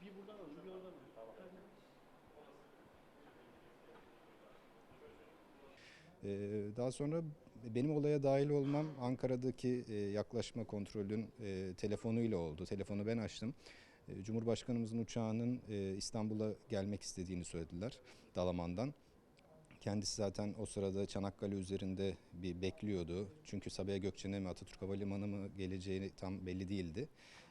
bir buradan alın, bir oradan alın. Ee, Daha sonra benim olaya dahil olmam Ankara'daki e, yaklaşma kontrolün e, telefonuyla oldu. Telefonu ben açtım. E, Cumhurbaşkanımızın uçağının İstanbul'a gelmek istediğini söylediler Dalaman'dan. Kendisi zaten o sırada Çanakkale üzerinde bir bekliyordu. Çünkü Sabiha Gökçen'e mi Atatürk Havalimanı mı geleceğini tam belli değildi.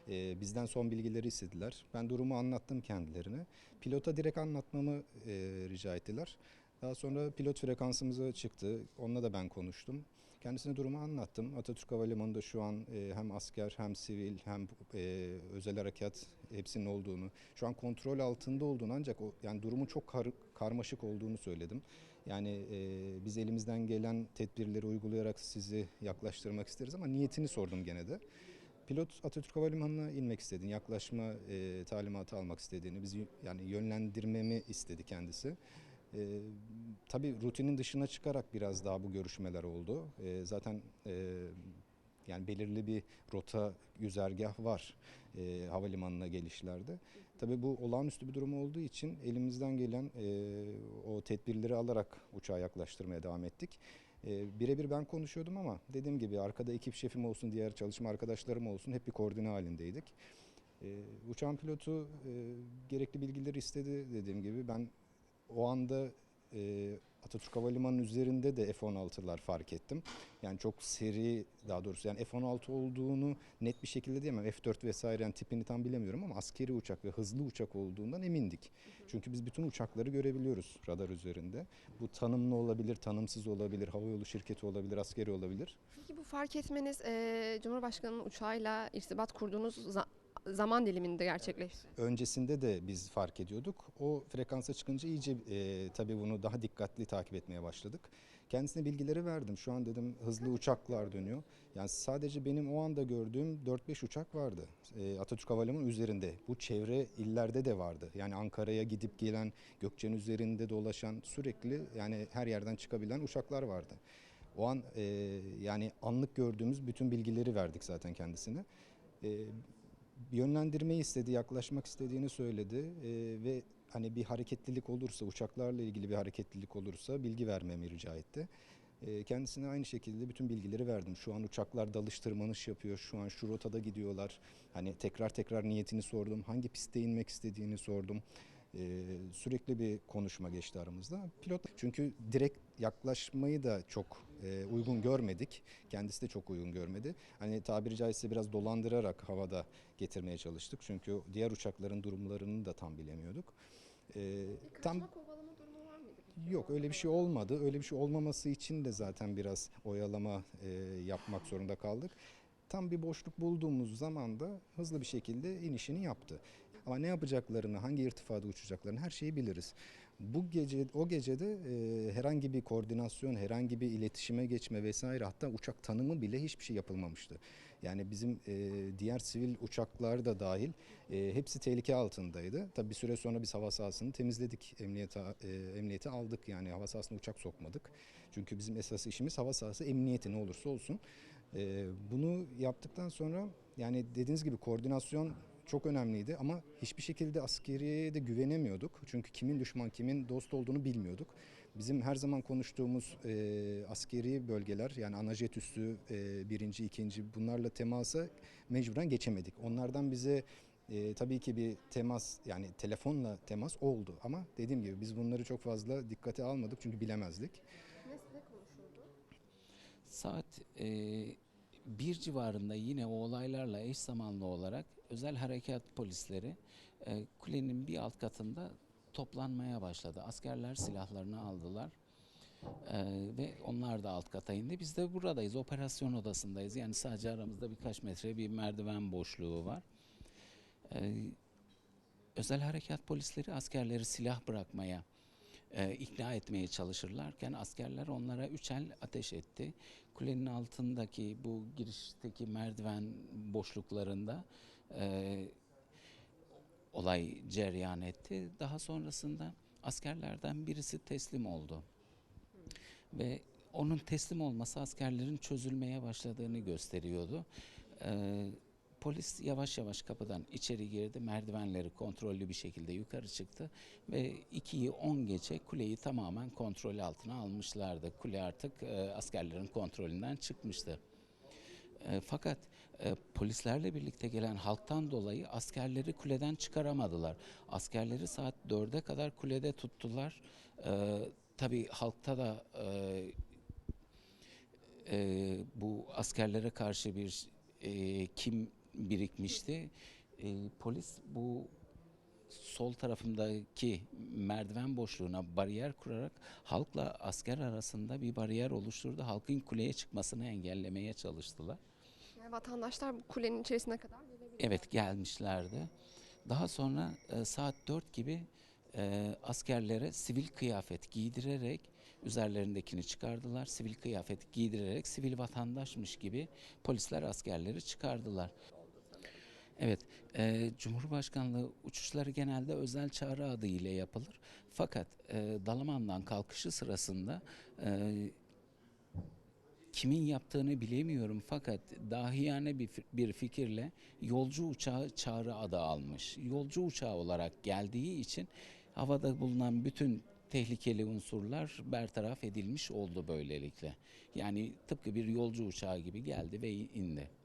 Ee, bizden son bilgileri istediler. Ben durumu anlattım kendilerine. Pilota direkt anlatmamı e, rica ettiler. Daha sonra pilot frekansımıza çıktı. Onunla da ben konuştum. Kendisine durumu anlattım. Atatürk Havalimanı'nda şu an e, hem asker hem sivil hem e, özel harekat hepsinin olduğunu, şu an kontrol altında olduğunu ancak o yani durumun çok kar- karmaşık olduğunu söyledim. Yani e, biz elimizden gelen tedbirleri uygulayarak sizi yaklaştırmak isteriz ama niyetini sordum gene de. Pilot Atatürk Havalimanı'na inmek istediğini, yaklaşma e, talimatı almak istediğini, bizi yani yönlendirmemi istedi kendisi. E, tabii rutinin dışına çıkarak biraz daha bu görüşmeler oldu. E, zaten e, yani belirli bir rota, güzergah var e, havalimanına gelişlerde. Tabii bu olağanüstü bir durum olduğu için elimizden gelen e, o tedbirleri alarak uçağa yaklaştırmaya devam ettik. E, Birebir ben konuşuyordum ama dediğim gibi arkada ekip şefim olsun, diğer çalışma arkadaşlarım olsun hep bir koordine halindeydik. E, uçağın pilotu e, gerekli bilgileri istedi dediğim gibi. Ben o anda e, Atatürk Havalimanı'nın üzerinde de F-16'lar fark ettim. Yani çok seri daha doğrusu yani F-16 olduğunu net bir şekilde diyemem. F-4 vesaire yani tipini tam bilemiyorum ama askeri uçak ve hızlı uçak olduğundan emindik. Çünkü biz bütün uçakları görebiliyoruz radar üzerinde. Bu tanımlı olabilir, tanımsız olabilir, havayolu şirketi olabilir, askeri olabilir. Peki bu fark etmeniz e, Cumhurbaşkanı'nın uçağıyla irtibat kurduğunuz zaman diliminde gerçekleşti. Öncesinde de biz fark ediyorduk. O frekansa çıkınca iyice e, tabii bunu daha dikkatli takip etmeye başladık. Kendisine bilgileri verdim. Şu an dedim hızlı uçaklar dönüyor. Yani sadece benim o anda gördüğüm 4-5 uçak vardı. E, Atatürk Havalimanı üzerinde. Bu çevre illerde de vardı. Yani Ankara'ya gidip gelen, Gökçen üzerinde dolaşan sürekli yani her yerden çıkabilen uçaklar vardı. O an e, yani anlık gördüğümüz bütün bilgileri verdik zaten kendisine. E, yönlendirmeyi istedi, yaklaşmak istediğini söyledi Ee, ve hani bir hareketlilik olursa, uçaklarla ilgili bir hareketlilik olursa bilgi vermemi rica etti. Ee, kendisine aynı şekilde bütün bilgileri verdim. Şu an uçaklar dalış tırmanış yapıyor, şu an şu rotada gidiyorlar. Hani tekrar tekrar niyetini sordum, hangi pistte inmek istediğini sordum. Ee, sürekli bir konuşma geçti aramızda. Pilot çünkü direkt yaklaşmayı da çok e, uygun görmedik. Kendisi de çok uygun görmedi. Hani tabiri caizse biraz dolandırarak havada getirmeye çalıştık. Çünkü diğer uçakların durumlarını da tam bilemiyorduk. Ee, tam kovalama durumu var mıydı? Yok öyle bir şey olmadı. Öyle bir şey olmaması için de zaten biraz oyalama e, yapmak zorunda kaldık. Tam bir boşluk bulduğumuz zaman da hızlı bir şekilde inişini yaptı. Ama ne yapacaklarını, hangi irtifada uçacaklarını her şeyi biliriz. Bu gece, o gecede e, herhangi bir koordinasyon, herhangi bir iletişime geçme vesaire hatta uçak tanımı bile hiçbir şey yapılmamıştı. Yani bizim e, diğer sivil uçaklar da dahil e, hepsi tehlike altındaydı. Tabii bir süre sonra biz hava sahasını temizledik, emniyete, e, emniyete aldık yani hava sahasına uçak sokmadık. Çünkü bizim esas işimiz hava sahası emniyeti ne olursa olsun. E, bunu yaptıktan sonra yani dediğiniz gibi koordinasyon çok önemliydi ama hiçbir şekilde askeriye de güvenemiyorduk. Çünkü kimin düşman kimin dost olduğunu bilmiyorduk. Bizim her zaman konuştuğumuz e, askeri bölgeler yani anajet üssü e, birinci, ikinci bunlarla temasa mecburen geçemedik. Onlardan bize e, tabii ki bir temas yani telefonla temas oldu ama dediğim gibi biz bunları çok fazla dikkate almadık çünkü bilemezdik. Ne, ne konuşuldu? Saat e, bir civarında yine o olaylarla eş zamanlı olarak özel harekat polisleri e, kulenin bir alt katında toplanmaya başladı. Askerler silahlarını aldılar. E, ve onlar da alt kata indi. Biz de buradayız, operasyon odasındayız. Yani sadece aramızda birkaç metre bir merdiven boşluğu var. E, özel harekat polisleri askerleri silah bırakmaya e, ikna etmeye çalışırlarken askerler onlara üç el ateş etti. Kulenin altındaki bu girişteki merdiven boşluklarında e, olay cereyan etti. Daha sonrasında askerlerden birisi teslim oldu. Ve onun teslim olması askerlerin çözülmeye başladığını gösteriyordu. E, polis yavaş yavaş kapıdan içeri girdi. Merdivenleri kontrollü bir şekilde yukarı çıktı ve 2'yi 10 geçe kuleyi tamamen kontrol altına almışlardı. Kule artık e, askerlerin kontrolünden çıkmıştı. E, fakat e, polislerle birlikte gelen halktan dolayı askerleri kuleden çıkaramadılar. Askerleri saat 4'e kadar kulede tuttular. E, tabii halkta da e, e, bu askerlere karşı bir e, kim birikmişti. E, polis bu sol tarafındaki merdiven boşluğuna bariyer kurarak halkla asker arasında bir bariyer oluşturdu. Halkın kuleye çıkmasını engellemeye çalıştılar. Yani vatandaşlar bu kulenin içerisine kadar gelebiliyor. Evet gelmişlerdi. Daha sonra e, saat 4 gibi e, askerlere sivil kıyafet giydirerek üzerlerindekini çıkardılar. Sivil kıyafet giydirerek sivil vatandaşmış gibi polisler askerleri çıkardılar. Evet, e, Cumhurbaşkanlığı uçuşları genelde özel çağrı adı ile yapılır. Fakat e, Dalaman'dan kalkışı sırasında e, kimin yaptığını bilemiyorum fakat dahiyane bir, bir fikirle yolcu uçağı çağrı adı almış. Yolcu uçağı olarak geldiği için havada bulunan bütün tehlikeli unsurlar bertaraf edilmiş oldu böylelikle. Yani tıpkı bir yolcu uçağı gibi geldi ve indi.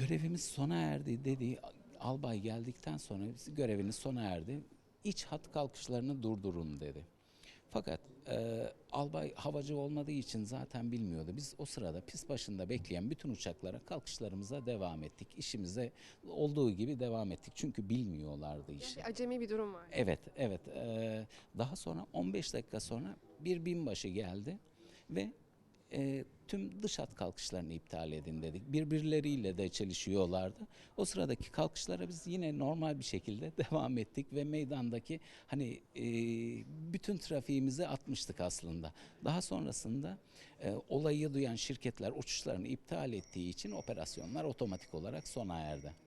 Yani- görevimiz sona erdi dedi. Albay geldikten sonra göreviniz sona erdi. İç hat kalkışlarını durdurun dedi. Fakat e, albay havacı olmadığı için zaten bilmiyordu. Biz o sırada pist başında bekleyen bütün uçaklara kalkışlarımıza devam ettik. İşimize olduğu gibi devam ettik. Çünkü bilmiyorlardı işi. Bir acemi bir durum var. Evet, evet. Ee, daha sonra 15 dakika sonra bir binbaşı geldi ve e, tüm dış hat kalkışlarını iptal edin dedik. Birbirleriyle de çelişiyorlardı. O sıradaki kalkışlara biz yine normal bir şekilde devam ettik ve meydandaki hani e, bütün trafiğimizi atmıştık aslında. Daha sonrasında e, olayı duyan şirketler uçuşlarını iptal ettiği için operasyonlar otomatik olarak sona erdi.